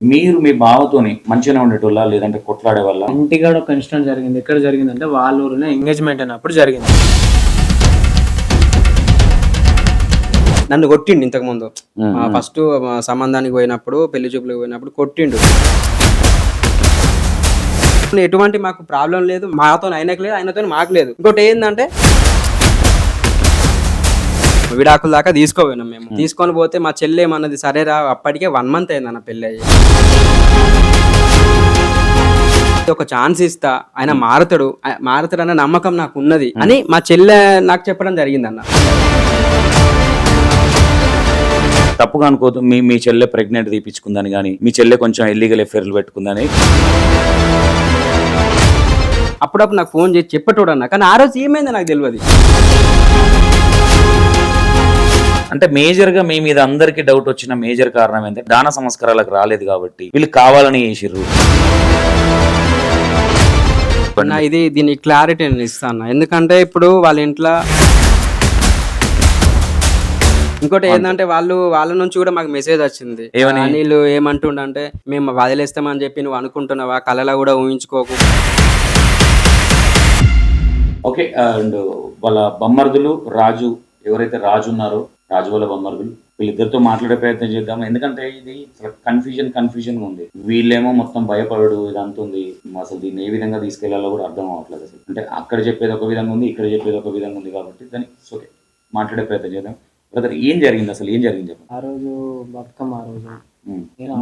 మీరు మీ బావతోని మంచిగానే ఉండేటోళ్ళ? లేదంటే కొట్లాడే వల్ల ఇంటికాడ ఒక ఇన్సిడెంట్ జరిగింది. ఎక్కడ జరిగిందంటే వాళ్ళ ఊరిలో ఎంగేజ్మెంట్ అయినప్పుడు జరిగింది. నన్ను కొట్టిండు ఇంతకు ముందు ఫస్ట్ సంబంధానికి పోయినప్పుడు పెళ్ళి చూపులకు పోయినప్పుడు కొట్టిండు. ఎటువంటి మాకు ప్రాబ్లం లేదు. మాతో ఆయనకు లేదు ఆయనతో మాకు లేదు. ఇంకోటి ఏంటంటే విడాకుల దాకా తీసుకోపోయినాం మేము. తీసుకొని పోతే మా చెల్లి ఏమన్నది సరేరా అప్పటికే వన్ మంత్ అయింది అన్న పెళ్ళి అయ్యి ఒక ఛాన్స్ ఇస్తా. ఆయన మారుతాడు. మారుతాడు అన్న నమ్మకం నాకు ఉన్నది. అని మా చెల్లె నాకు చెప్పడం జరిగిందన్న. తప్పుగా అనుకోదు మీ మీ చెల్లె ప్రెగ్నెంట్ తీపించుకుందని కానీ మీ చెల్లె కొంచెం ఇల్లీగల్ ఎఫేర్లు పెట్టుకుందని. అప్పుడప్పుడు నాకు ఫోన్ చేసి చెప్పటోడు అన్న. కానీ ఆ రోజు ఏమైందో నాకు తెలియదు అంటే మేజర్గా మీ మీద అందరికి డౌట్ వచ్చిన మేజర్ కారణం ఏంటంటే దాన సంస్కారాలకు రాలేదు కాబట్టి వీళ్ళు కావాలని చేసిర్రు. నా ఇది దీని క్లారిటీ నేను ఇస్తాను ఎందుకంటే ఇప్పుడు వాళ్ళ ఇంట్లో ఇంకోటి ఏంటంటే వాళ్ళు వాళ్ళ నుంచి కూడా మాకు మెసేజ్ వచ్చింది. ఏమని? నీళ్ళు ఏమంటుండంటే మేము వదిలేస్తామని చెప్పి నువ్వు అనుకుంటున్నావా? కళలో కూడా ఊహించుకోకు. ఓకే అండ్ వాళ్ళ బొమ్మర్దులు రాజు ఎవరైతే రాజు ఉన్నారో రాజు వాళ్ళ బొమ్మర్దులు వీళ్ళిద్దరితో మాట్లాడే ప్రయత్నం చేద్దాం. ఎందుకంటే ఇది కన్ఫ్యూజన్ కన్ఫ్యూజన్ ఉంది. వీళ్ళేమో మొత్తం భయపడడు ఇదంతా ఉంది. అసలు దీన్ని ఏ విధంగా తీసుకెళ్ళాలో కూడా అర్థం అవ్వట్లేదు అసలు. అంటే అక్కడ చెప్పేది ఒక విధంగా ఉంది ఇక్కడ చెప్పేది ఒక విధంగా ఉంది కాబట్టి దాన్ని ఓకే మాట్లాడే ప్రయత్నం చేద్దాం. బ్రదర్ ఏం జరిగింది అసలు? ఏం జరిగింది చెప్పండి. ఆ రోజు బతుకమ్మ ఆ రోజు.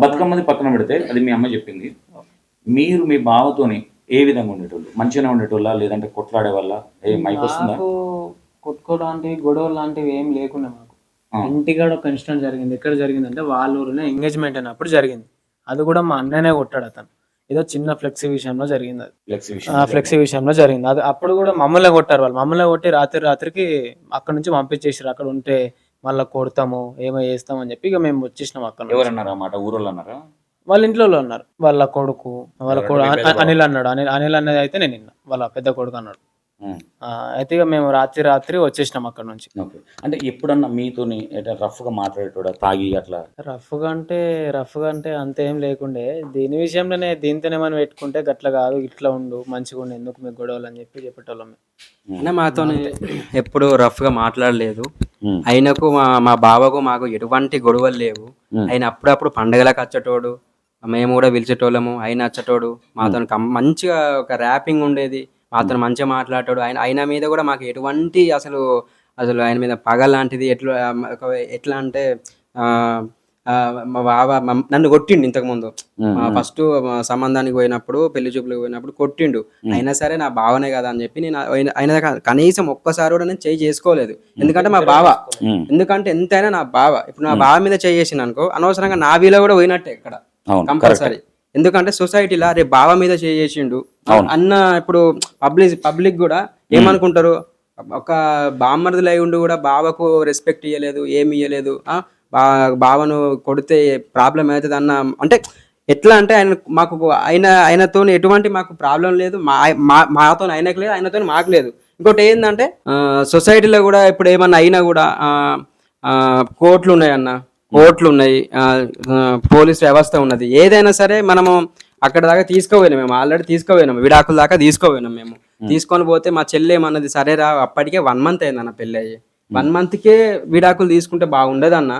బతుకమ్మది పక్కన పెడితే అది మీ అమ్మ చెప్పింది. మీరు మీ బావతోని ఏ విధంగా ఉండేటోళ్ళు? మంచిగానే ఉండేటోళ్ళ? లేదంటే కొట్లాడే వల్ల ఏ మైక్ వస్తుందా? నాకు కొట్టుకోవడానికి గొడవలు లాంటివి ఏం లేకుండా. ఇంటికాడ ఒక ఇన్సిడెంట్ జరిగింది. ఎక్కడ జరిగిందంటే వాళ్ళ ఊరిలో ఎంగేజ్మెంట్ అయినప్పుడు జరిగింది. అది కూడా మా అన్ననే కొట్టాడు అతను. ఏదో చిన్న ఫ్లెక్సీ విషయంలో జరిగింది అది. ఫ్లెక్స్ విషయంలో జరిగింది. అది అప్పుడు కూడా మమ్మల్ని కొట్టారు వాళ్ళు. మమ్మల్ని కొట్టి రాత్రి రాత్రికి అక్కడ నుంచి పంపించేసారు అక్కడ ఉంటే మళ్ళీ కొడతాము ఏమో చేస్తాము అని చెప్పి ఇక మేము వచ్చేసినాం అక్కడ. ఎవరన్నారా మాట? ఊరోళ్ళు అన్నారా? వాళ్ళ ఇంట్లో ఉన్నారు వాళ్ళ కొడుకు వాళ్ళ కొడుకు అనిల్ అన్నాడు. అనిల్ అనిల్ అనేది అయితే నేను వాళ్ళ పెద్ద కొడుకు అన్నాడు. అయితే ఇక మేము రాత్రి రాత్రి వచ్చేసినాం అక్కడ నుంచి. ఓకే. అంటే ఎప్పుడన్నా మీతోని రఫ్గా మాట్లాడేటోడా? తాగి అట్లా? రఫ్గా అంటే రఫ్గా అంటే అంత ఏం లేకుండే. దీని విషయంలోనే దీంతోనే మనం పెట్టుకుంటే గట్ల కాదు. ఇట్లా ఉండు మంచిగా ఉండు ఎందుకు మీకు గొడవలు అని చెప్పి చెప్పేటోళ్ళం. అంటే మాతో ఎప్పుడు రఫ్గా మాట్లాడలేదు. ఆయనకు మా మా బావకు మాకు ఎటువంటి గొడవలు లేవు. ఆయన అప్పుడప్పుడు పండగలకు వచ్చేటోడు మేము కూడా పిలిచేటోళ్ళము ఆయన వచ్చేటోడు మాతో మంచిగా ఒక ర్యాపింగ్ ఉండేది. మాతో మంచిగా మాట్లాడతాడు. ఆయన ఆయన మీద కూడా మాకు ఎటువంటి అసలు అసలు ఆయన మీద పగ లాంటిది ఎట్లా ఎట్లా అంటే మా బావ నన్ను కొట్టిండు ఇంతకు ముందు ఉమ్. ఫస్ట్ సంబంధానికి పోయినప్పుడు పెళ్ళి చూపులకు పోయినప్పుడు కొట్టిండు. అయినా సరే నా బావనే కదా అని చెప్పి నేను ఆయన- కనీసం ఒక్కసారి కూడా నేను చేయి చేసుకోలేదు. ఎందుకంటే మా బావ. ఎందుకంటే ఎంతైనా నా బావ ఇప్పుడు నా బావ మీద చేసిన అనుకో అనవసరంగా నా వీలో కూడా పోయినట్టే ఇక్కడ. కంపల్సరీ. ఎందుకంటే సొసైటీలో రేపు బావ మీద చేసిండు అన్న ఇప్పుడు పబ్లిక్ పబ్లిక్ కూడా ఏమనుకుంటారు? ఒక బామ్మర్దులు అయి ఉండి కూడా బావకు రెస్పెక్ట్ ఇవ్వలేదు ఏమి ఇవ్వలేదు బా బావను కొడితే ప్రాబ్లం అవుతుంది అన్న అంటే ఎట్లా అంటే ఆయన మాకు ఆయన ఆయనతో ఎటువంటి మాకు ప్రాబ్లం లేదు మా మాతో ఆయనకు లేదు ఆయనతో మాకు లేదు. ఇంకోటి ఏంటంటే సొసైటీలో కూడా ఇప్పుడు ఏమన్నా అయినా కూడా కోర్టులు ఉన్నాయన్న కోర్టులు ఉన్నాయి పోలీస్ వ్యవస్థ ఉన్నది. ఏదైనా సరే మనము అక్కడ దాకా తీసుకోపోయినాం మేము. ఆల్రెడీ తీసుకోపోయినాం. విడాకుల దాకా తీసుకోపోయినాం మేము. తీసుకొని పోతే మా చెల్లి ఏమన్నది సరేరా అప్పటికే వన్ మంత్ అయింది అన్న పెళ్ళి అయ్యి వన్ మంత్కే విడాకులు తీసుకుంటే బాగుండదు అన్న?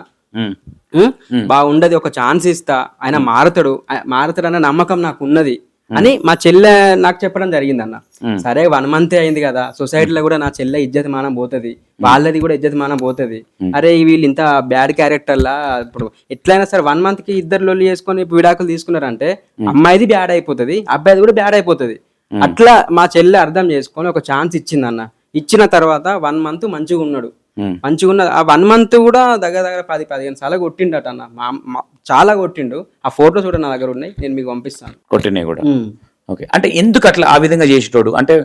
బాగుండదు ఒక ఛాన్స్ ఇస్తా. ఆయన మారుతాడు. మారుతాడు అన్న నమ్మకం నాకు ఉన్నది. అని మా చెల్లె నాకు చెప్పడం జరిగింది అన్న. సరే వన్ మంత్ అయింది కదా సొసైటీలో కూడా నా చెల్లె ఇజ్జత్ మానం పోతుంది వాళ్ళది కూడా ఇజ్జత్ మానం పోతుంది. అరే వీళ్ళు ఇంత బ్యాడ్ క్యారెక్టర్లా ఇప్పుడు ఎట్లయినా సరే వన్ మంత్కి ఇద్దరు లొల్లి చేసుకొని విడాకులు తీసుకున్నారంటే అమ్మాయిది బ్యాడ్ అయిపోతుంది అబ్బాయిది కూడా బ్యాడ్ అయిపోతుంది. అట్లా మా చెల్లె అర్థం చేసుకొని ఒక ఛాన్స్ ఇచ్చింది అన్న. ఇచ్చిన తర్వాత వన్ మంత్ మంచిగా ఉన్నాడు. మంచిగా ఉన్న ఆ వన్ మంత్ కూడా దగ్గర దగ్గర పది పదిహేను సార్లు కొట్టిండట అన్న. మా- చాలా కొట్టిండు. ఆ ఫోటోస్ కూడా నా దగ్గర ఉన్నాయి నేను మీకు పంపిస్తాను. కొట్టినాయి కూడా? ఓకే. అంటే ఎందుకు అట్లా ఆ విధంగా చేసేటోడు? అంటే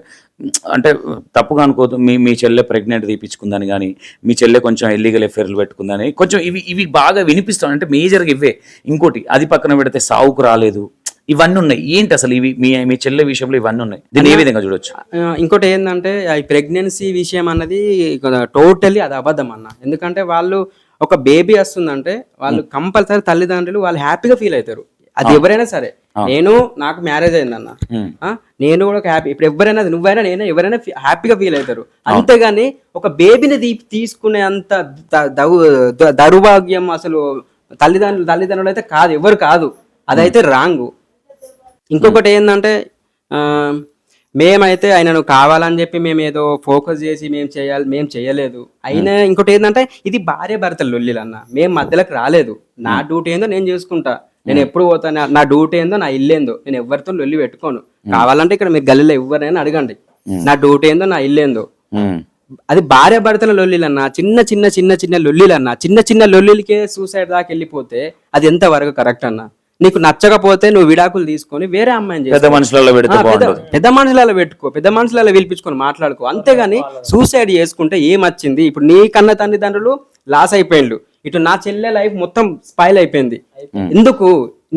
అంటే తప్పుగా అనుకోదు మీ మీ చెల్లె ప్రెగ్నెంట్ తీపించుకుందని కానీ మీ చెల్లె కొంచెం ఇల్లీగల్ ఎఫేర్లు పెట్టుకుందని కొంచెం ఇవి ఇవి బాగా వినిపిస్తాయి. అంటే మేజర్గా ఇవే. ఇంకోటి అది పక్కన పెడితే సావుకు రాలేదు. ఇవన్నీ ఉన్నాయి. ఏంటి అసలు ఇవి? మీ మీ చెల్లె విషయంలో ఇవన్నీ ఉన్నాయి. దీన్ని ఏ విధంగా చూడొచ్చు? ఇంకోటి ఏంటంటే ఈ ప్రెగ్నెన్సీ విషయం అన్నది టోటల్లీ అది అబద్ధం అన్న. ఎందుకంటే వాళ్ళు ఒక బేబీ వస్తుందంటే వాళ్ళు కంపల్సరీ తల్లిదండ్రులు వాళ్ళు హ్యాపీగా ఫీల్ అవుతారు. అది ఎవరైనా సరే. నేను నాకు మ్యారేజ్ అయిందన్న. నేను కూడా ఒక హ్యాపీ ఇప్పుడు ఎవరైనా నువ్వైనా నేను ఎవరైనా హ్యాపీగా ఫీల్ అవుతారు. అంతేగాని ఒక బేబీని తీ తీసుకునే అంత దౌర్భాగ్యం అసలు తల్లిదండ్రులు తల్లిదండ్రులు అయితే కాదు ఎవరు కాదు. అదైతే రాంగ్. ఇంకొకటి ఏంటంటే ఆ, మేమైతే ఆయనను కావాలని చెప్పి మేము ఏదో ఫోకస్ చేసి మేము చేయాలి మేము చేయలేదు. అయినా ఇంకోటి ఏంటంటే ఇది భార్య భర్తలు లొల్లిలు అన్న మేము మధ్యలోకి రాలేదు. నా డ్యూటీ ఏందో నేను చేసుకుంటా. నేను ఎప్పుడు పోతాను? నా- డ్యూటీ ఏందో నా ఇల్లు ఏందో నేను ఎవరితో లొల్లి పెట్టుకోను. కావాలంటే ఇక్కడ మీరు గల్లీలో ఎవరైనా అడగండి. నా డ్యూటీ ఏందో నా ఇల్లు ఏందో. అది భార్య భర్తల లొల్లిలన్న చిన్న చిన్న చిన్న చిన్న లొల్లిలన్న చిన్న చిన్న లొల్లిలకే సూసైడ్ దాకా వెళ్ళిపోతే అది ఎంత వరకు కరెక్ట్ అన్న? నీకు నచ్చకపోతే నువ్వు విడాకులు తీసుకొని వేరే అమ్మాయిని పెద్ద చేసుకో. మనుషులలో పెడితే పెద్ద బాగుంటుంది పెద్ద మనుషులలో పెట్టుకో పెద్ద మనుషులలో పిలిపించుకొని మాట్లాడుకో. అంతేగాని సూసైడ్ చేసుకుంటే ఏమొచ్చింది? ఇప్పుడు నీ కన్న తల్లిదండ్రులు లాస్ అయిపోయిండు ఇటు నా చెల్లె లైఫ్ మొత్తం స్పైల్ అయిపోయింది. ఎందుకు?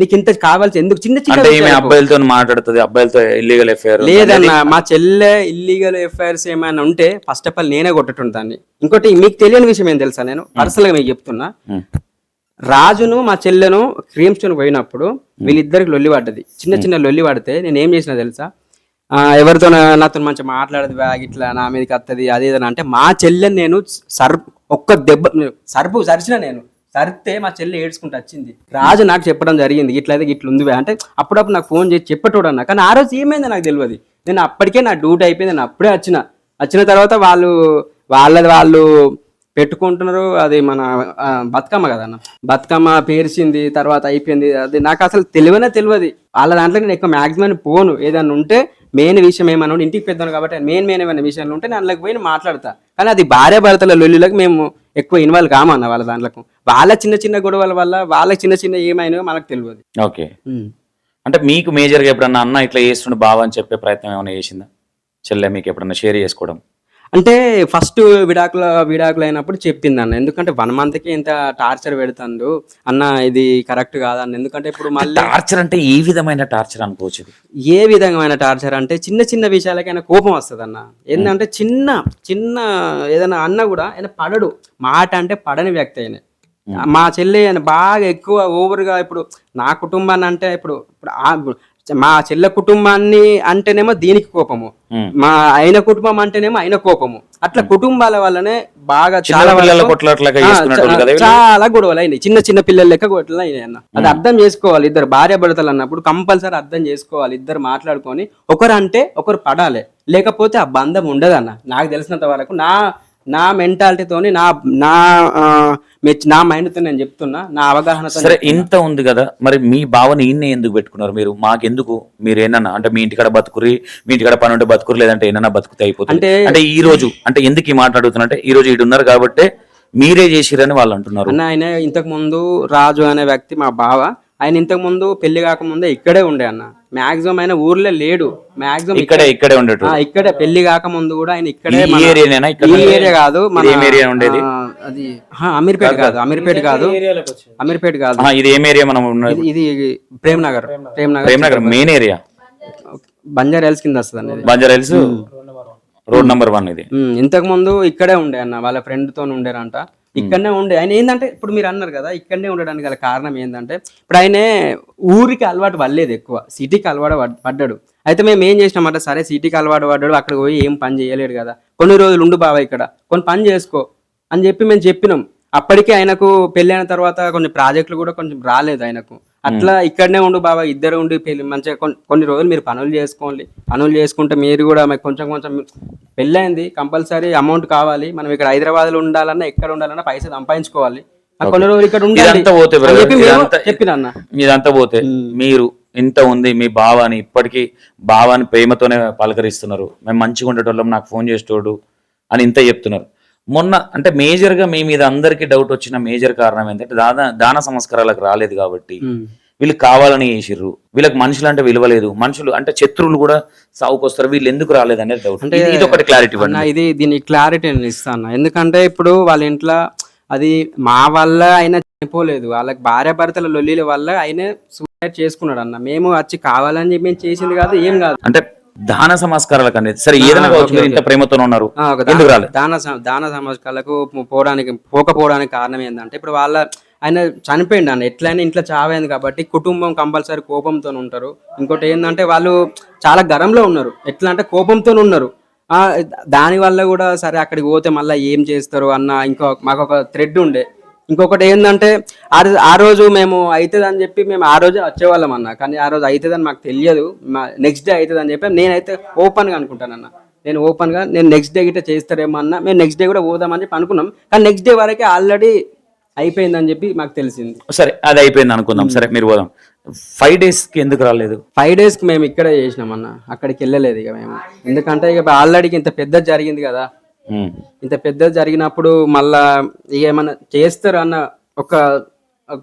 నీకు ఇంత కావాల్సి ఎందుకు? చిన్న చిన్న అంటే ఈమె విషయాలకు? అబ్బాయిలతో మాట్లాడుతుంది అబ్బాయిలతో ఇల్లీగల్ ఎఫ్ఐఆర్ లేదన్న మా చెల్లె ఇల్లీగల్ ఎఫ్ఐఆర్స్ ఏమైనా ఉంటే ఫస్ట్ ఆఫ్ ఆల్ నేనే కొట్టటం దాన్ని ఇంకోటి మీకు తెలియని విషయం ఏం తెలుసా నేను? పర్సనల్గా మీకు చెప్తున్నా. రాజును మా చెల్లెను క్రీమ్ స్టోన్ పోయినప్పుడు వీళ్ళిద్దరికి లొల్లి పడ్డది. చిన్న చిన్న లొల్లి పడితే నేను ఏం చేసిన తెలుసా? ఎవరితో నాతో మంచిగా మాట్లాడదు బ్యాగ్ ఇట్లా నా మీదకి వస్తుంది అది ఇది అంటే మా చెల్లెని నేను సర్ ఒక్క దెబ్బ సర్పు సరిచిన నేను. సరితే మా చెల్లె ఏడ్చుకుంటూ వచ్చింది. రాజు నాకు చెప్పడం జరిగింది ఇట్లయితే ఇట్లా ఉంది. అంటే అప్పుడప్పుడు నాకు ఫోన్ చేసి చెప్పటోడు అన్న. కానీ ఆ రోజు ఏమైందో నాకు తెలియదు నేను అప్పటికే నా డ్యూటీ అయిపోయింది నేను అప్పుడే వచ్చిన. వచ్చిన తర్వాత వాళ్ళు వాళ్ళది వాళ్ళు పెట్టుకుంటున్నారు అది మన బతుకమ్మ కదన్న బతుకమ్మ పేర్చింది తర్వాత అయిపోయింది. అది నాకు అసలు తెలియనే తెలియదు. వాళ్ళ దాంట్లో నేను ఎక్కువ మాక్సిమం పోను. ఏదైనా ఉంటే మెయిన్ విషయం ఏమైనా ఉంటే ఇంటికి పెద్దాను కాబట్టి మెయిన్ మెయిన్ ఏమైనా విషయాలు ఉంటే నేను అందులోకి పోయి మాట్లాడతా. కానీ అది భార్య భర్తల లొల్లిలకు మేము ఎక్కువ ఇన్వాల్వ్ కామన్న వాళ్ళ దాంట్లకు. వాళ్ళ చిన్న చిన్న గొడవల వల్ల వాళ్ళ చిన్న చిన్న ఏమైనా మనకు తెలియదు. ఓకే. అంటే మీకు మేజర్గా ఎప్పుడన్నా అన్న ఇట్లా చేస్తుండే బావ అని చెప్పే ప్రయత్నం ఏమైనా చేసిందా? చెల్లె మీకు ఎప్పుడన్నా షేర్ చేసుకోవడం? అంటే ఫస్ట్ విడాకుల విడాకులు అయినప్పుడు చెప్పింది అన్న ఎందుకంటే వన్ మంత్కి ఇంత టార్చర్ పెడుతుండు. అన్న ఇది కరెక్ట్ కాదన్న. ఎందుకంటే ఇప్పుడు మళ్ళీ టార్చర్ అంటే ఏ విధమైన టార్చర్ అనుకోవచ్చు? ఏ విధమైన టార్చర్ అంటే చిన్న చిన్న విషయాలకైనా కోపం వస్తుంది అన్న ఏంటంటే చిన్న చిన్న ఏదైనా అన్న కూడా ఆయన పడడు. మాట అంటే పడని వ్యక్తి ఆయన. మా చెల్లి ఆయన బాగా ఎక్కువ ఓవర్గా ఇప్పుడు నా కుటుంబాన్ని అంటే ఇప్పుడు ఇప్పుడు మా చెల్లె కుటుంబాన్ని అంటేనేమో దీనికి కోపము. మా ఆయన కుటుంబం అంటేనేమో ఆయన కోపము. అట్లా కుటుంబాల వల్లనే బాగా చాలా? చాలా గొడవలు అయినాయి. చిన్న చిన్న పిల్లల లెక్క గొడవలు అయినాయి అన్న. అది అర్థం చేసుకోవాలి ఇద్దరు భార్య భర్తలు అన్నప్పుడు కంపల్సరీ అర్థం చేసుకోవాలి ఇద్దరు మాట్లాడుకొని. ఒకరు అంటే ఒకరు పడాలి. లేకపోతే ఆ బంధం ఉండదు అన్న. నాకు తెలిసినంత వరకు నా నా మెంటాలిటీతోని నా నా నా మైండ్తో నేను చెప్తున్నా నా అవగాహనతో సరే ఇంత ఉంది కదా మరి మీ భావన ఈయన్ని ఎందుకు పెట్టుకున్నారు మీరు? మాకెందుకు? మీరు ఏనన్నా అంటే మీ ఇంటికాడ బతుకురి మీ ఇంటికాడ పని ఉంటే బతుకురి లేదంటే ఏనన్నా బతుకుతే అయిపోతుంది. అంటే- అంటే ఈ రోజు అంటే ఎందుకు ఈ మాట అడుగుతున్నా అంటే ఈ రోజు ఇటు ఉన్నారు కాబట్టి మీరే చేసిరని వాళ్ళు అంటున్నారు. అన్న ఆయన ఇంతకు ముందు రాజు అనే వ్యక్తి మా బావ ఆయన ఇంతకు ముందు పెళ్ళి కాకముందే ఇక్కడే ఉండే అన్న. మాక్సిమం ఆయన ఊర్లో లేడు. మాక్సిమం ఇక్కడే ఇక్కడే ఉండేటు ఆ, ఇక్కడే పెళ్ళి కాకముందు కూడా ఆయన ఇక్కడే ఈ మన- ఏరియానేనా? ఇక్కడ ఈ ఏరియా కాదు మన ఏం ఏరియా ఉండేది? అది ఆ, అమీర్పేట కాదు అమీర్పేట కాదు. ఏరియాలోకి వచ్చింది? అమీర్పేట కాదు. ఆహా, ఇది ఏం ఏరియా మనం ఉన్నది? ఇది ఇది ప్రేమ్ నగర్ ప్రేమ్ నగర్ ప్రేమ్ నగర్ మెయిన్ ఏరియా. బంజారా హిల్స్ కింద వస్తుంది అనేది. Banjara Hills? Road number one ఇది. ఇంతకు ముందు ఇక్కడే ఉండే అన్న వాళ్ళ ఫ్రెండ్తో ఉండేరంట. ఇక్కడనే ఉండే. ఆయన ఏంటంటే ఇప్పుడు మీరు అన్నారు కదా ఇక్కడనే ఉండడానికి గల కారణం ఏంటంటే ఇప్పుడు ఆయన ఊరికి అలవాటు పడలేదు ఎక్కువ. సిటీకి అలవాటు పడ్- పడ్డాడు. అయితే మేము ఏం చేసినామంటే సరే సిటీకి అలవాటు పడ్డాడు అక్కడ పోయి ఏం పని చేయలేడు కదా. కొన్ని రోజులు ఉండు బావ ఇక్కడ కొన్ని పని చేసుకో అని చెప్పి మేము చెప్పినాం. అప్పటికే ఆయనకు పెళ్ళైన తర్వాత కొన్ని ప్రాజెక్టులు కూడా కొంచెం రాలేదు ఆయనకు. అట్లా ఇక్కడనే ఉండు బాబా ఇద్దరు ఉండి పెళ్ళి మంచిగా కొన్ని రోజులు మీరు పనులు చేసుకోండి. పనులు చేసుకుంటే మీరు కూడా మీకు కొంచెం కొంచెం పెళ్ళైంది కంపల్సరీ అమౌంట్ కావాలి. మనం ఇక్కడ హైదరాబాద్లో ఉండాలన్నా ఎక్కడ ఉండాలన్నా పైసలు సంపాదించుకోవాలి. కొన్ని రోజులు ఇక్కడ ఉండాలి. చెప్పిన ఇదంతా పోతే మీరు ఇంత ఉంది మీ బావాని ఇప్పటికీ బావాని ప్రేమతోనే పలకరిస్తున్నారు. మేము మంచిగా ఉండేటోళ్ళం నాకు ఫోన్ చేసేటోడు అని ఇంత చెప్తున్నారు. మొన్న అంటే మేజర్గా మీ మీద అందరికీ డౌట్ వచ్చిన మేజర్ కారణం ఏంటంటే దాన దాన సంస్కారాలకు రాలేదు కాబట్టి వీళ్ళు కావాలని చేసిర్రు. వీళ్ళకి మనుషులు అంటే విలువ లేదు మనుషులు అంటే శత్రువులు కూడా సాగుకొస్తారు వీళ్ళు ఎందుకు రాలేదు అనేది డౌట్ ఇది ఒకటి క్లారిటీ ఇది దీని క్లారిటీ నేను ఇస్తాను ఎందుకంటే ఇప్పుడు వాళ్ళ ఇంట్లో అది మా వల్ల ఆయన చనిపోలేదు. వాళ్ళకి భార్య భర్తల లొల్లిల వల్ల ఆయన సూసైడ్ చేసుకున్నాడు అన్న. మేము వచ్చి కావాలని చెప్పి మేము చేసింది కాదు ఏం కాదు. అంటే దాన సంస్కారాలకు అనేది. సరే ఏదైనా ఇంత ప్రేమతో ఉన్నారు. ఎందుకు దాన- రాలేదు? దాన సంస్కారాలకు పోవడానికి పోకపోవడానికి కారణం ఏంటంటే ఇప్పుడు వాళ్ళ ఆయన చనిపోయిండు అన్న ఎట్లయినా ఇంట్లో చావైంది కాబట్టి కుటుంబం కంపల్సరీ కోపంతో ఉంటారు. ఇంకోటి ఏంటంటే వాళ్ళు చాలా గరంలో ఉన్నారు. ఎట్లా అంటే కోపంతో ఉన్నారు. ఆ, దాని వల్ల కూడా సరే అక్కడికి పోతే మళ్ళీ ఏం చేస్తారు అన్న ఇంకో మాకు ఒక థ్రెడ్ ఉండే. ఇంకొకటి ఏంటంటే ఆ రోజు ఆ రోజు మేము అవుతుంది అని చెప్పి మేము ఆ రోజే వచ్చేవాళ్ళం అన్న. కానీ ఆ రోజు అవుతుందని మాకు తెలియదు. నెక్స్ట్ డే అవుతుంది అని చెప్పి నేనైతే ఓపెన్గా అనుకుంటానన్న. నేను ఓపెన్గా నేను నెక్స్ట్ డే గిట్ట చేస్తారేమో అన్న. మేము నెక్స్ట్ డే కూడా పోదామని చెప్పి అనుకున్నాం. కానీ నెక్స్ట్ డే వరకే ఆల్రెడీ అయిపోయిందని చెప్పి మాకు తెలిసింది. సరే అది అయిపోయింది అనుకుందాం. సరే మీరు పోదాం. ఫైవ్ డేస్కి ఎందుకు రాలేదు? ఫైవ్ డేస్కి మేము ఇక్కడే చేసినాం అన్న. అక్కడికి వెళ్ళలేదు ఇక మేము. ఎందుకంటే ఇక ఆల్రెడీ ఇంత పెద్ద జరిగింది కదా. ఇంత పెద్ద జరిగినప్పుడు మళ్ళా ఇక ఏమన్నా చేస్తారు అన్న ఒక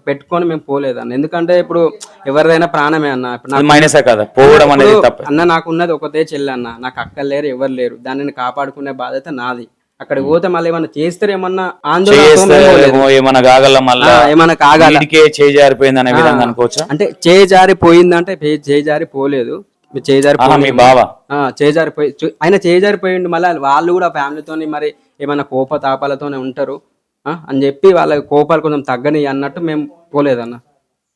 పెట్టుకొని మేము పోలేదు అన్న ఎందుకంటే ఇప్పుడు ఎవరిదైనా ప్రాణమే అన్న. ఇప్పుడు మైనసే కదా. పోవడం అనేది అన్న నాకు ఉన్నది ఒకటే చెల్లి అన్న. నాకు అక్క లేరు ఎవరు లేరు. దానిని కాపాడుకునే బాధ్యత నాది. అక్కడికి పోతే మళ్ళీ ఏమన్నా చేస్తారేమన్నా ఆందోళన ఏమన్నా కాగల మళ్ళా? కాగాల. చేజారిపోయింది అనే విధంగా అనుకోవచ్చా? అంటే చేయి జారి పోయిందంటే పే- చేయి జారి పోలేదు మీ. బావ. చేజారిపోయి ఆయన చేజారిపోయిండు. మళ్ళీ వాళ్ళు కూడా ఫ్యామిలీతోని మరి ఏమైనా కోప తాపాలతోనే ఉంటారు అని చెప్పి వాళ్ళ కోపాలు కొంచెం తగ్గని అన్నట్టు మేము పోలేదన్న.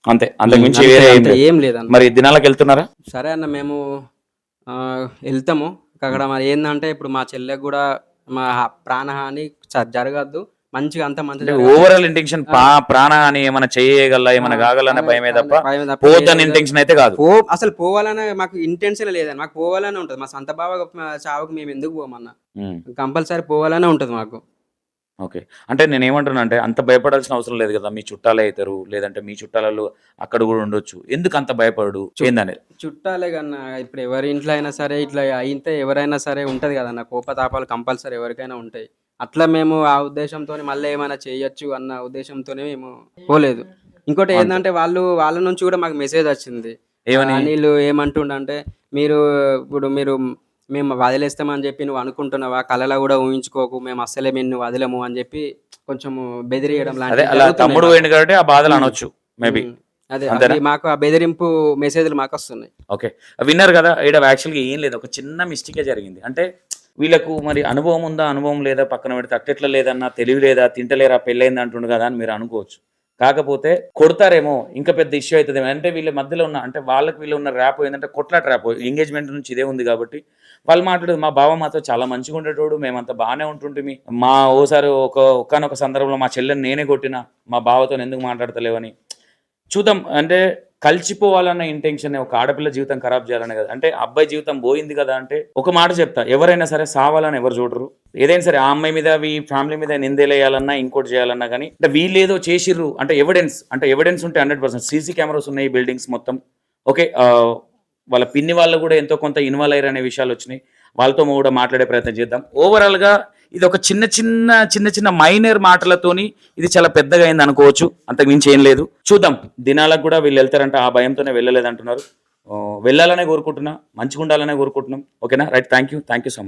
అంతే. అంతకు మించి అంతే, వేరే ఏం లేదన్న. మరి దినాలకు వెళ్తున్నారా? సరే అన్న మేము వెళ్తాము. అక్కడ మరి ఏంటంటే ఇప్పుడు మా చెల్లెకి కూడా మా ప్రాణహాని జరగద్దు. మంచిగా అంత మంచిగా ఓవరాల్ ఇంటెన్షన్ ప్రాణ అని ఏమైనా చేయగల ఏమైనా కాగలనే భయమే తప్ప పోతాను ఇంటెన్షన్ అయితే కాదు. అసలు పోవాలనే మాకు ఇంటెన్షన్ లేదని మాకు పోవాలనే ఉంటుంది. మా సొంత బావ చావుకు మేము ఎందుకు పోమన్నా. కంపల్సరీ పోవాలనే ఉంటుంది మాకు. ఓకే. అంటే నేను ఏమంటున్నా అంటే అంత భయపడాల్సిన అవసరం లేదు కదా మీ చుట్టాలే అవుతారు లేదంటే మీ చుట్టాలలో అక్కడ కూడా ఉండొచ్చు. ఎందుకు అంత భయపడు? ఏందనేది? చుట్టాలే కన్నా ఇప్పుడు ఎవరి ఇంట్లో అయినా సరే ఇట్లా అయితే ఎవరైనా సరే ఉంటది కదన్న కోపతాపాలు కంపల్సరీ ఎవరికైనా ఉంటాయి. అట్లా మేము ఆ ఉద్దేశంతో మళ్ళీ ఏమైనా చేయొచ్చు అన్న ఉద్దేశంతోనే మేము పోలేదు. ఇంకోటి ఏంటంటే వాళ్ళు వాళ్ళ నుంచి కూడా మాకు మెసేజ్ వచ్చింది? అనిల్ ఏమంటుండంటే మీరు ఇప్పుడు మీరు మేము వదిలేస్తామని చెప్పి నువ్వు అనుకుంటున్నావా? కళలో కూడా ఊహించుకోకు మేము అస్సలే నిన్ను వదిలేము అని చెప్పి కొంచెం బెదిరియడం తమ్ముడు. పోయింది కాబట్టి ఆ బాధలు అనొచ్చు మేబీ. అదే మాకు ఆ బెదిరింపు మెసేజ్లు మాకు వస్తున్నాయి. ఓకే. విన్నారు కదా ఇక్కడ యాక్చువల్గా ఏం లేదు. ఒక చిన్న మిస్టేకే జరిగింది. అంటే వీళ్ళకు మరి అనుభవం ఉందా? అనుభవం లేదా? పక్కన పెడితే అట్టెట్లా లేదన్నా? తెలివి లేదా? తింటలేరా? పెళ్ళైంది అంటుండు కదా అని మీరు అనుకోవచ్చు. కాకపోతే కొడతారేమో ఇంకా పెద్ద ఇష్యూ అవుతుంది అంటే వీళ్ళ మధ్యలో ఉన్న అంటే వాళ్ళకి వీళ్ళు ఉన్న ర్యాప్ ఏంటంటే కొట్లాట ర్యాప్. ఎంగేజ్మెంట్ నుంచి ఇదే ఉంది కాబట్టి వాళ్ళు మాట్లాడదు మా బావ మాతో చాలా మంచిగా ఉండేటోడు మేమంతా బాగానే ఉంటుంటిమి. మా ఓసారి ఒక ఒకనొక సందర్భంలో మా చెల్లెని నేనే కొట్టిన మా బావతో ఎందుకు మాట్లాడతలేవని. చూద్దాం. అంటే కలిసిపోవాలన్న ఇంటెన్షన్ ఒక ఆడపిల్ల జీవితం ఖరాబ్ చేయాలని కదా. అంటే అబ్బాయి జీవితం పోయింది కదా అంటే ఒక మాట చెప్తా. ఎవరైనా సరే సావాలని ఎవరు చూడరు. ఏదైనా సరే ఆ అమ్మాయి మీద ఈ ఫ్యామిలీ మీద నిందేలేయాలన్నా ఇంకోటి చేయాలన్నా కానీ అంటే వీళ్ళు ఏదో చేసిర్రు. అంటే ఎవిడెన్స్ అంటే ఎవిడెన్స్ ఉంటే హండ్రెడ్ పర్సెంట్ సీసీ కెమెరాస్ ఉన్నాయి బిల్డింగ్స్ మొత్తం. ఓకే వాళ్ళ పిన్ని వాళ్ళు కూడా ఎంతో కొంత ఇన్వాల్వ్ అయ్యారు అనే విషయాలు వచ్చినాయి. వాళ్ళతో కూడా మాట్లాడే ప్రయత్నం చేద్దాం. ఓవరాల్గా ఇది ఒక చిన్న చిన్న చిన్న చిన్న మైనర్ మాటలతోని ఇది చాలా పెద్దగా అయింది అనుకోవచ్చు. అంతకు మించి ఏం లేదు. చూద్దాం. దినాలకు కూడా వీళ్ళు వెళ్తారంటే. ఆ భయంతోనే వెళ్ళలేదు అంటున్నారు వెళ్ళాలనే కోరుకుంటున్నా. మంచిగా ఉండాలనే కోరుకుంటున్నాం. ఓకేనా? Right. Thank you thank you so much.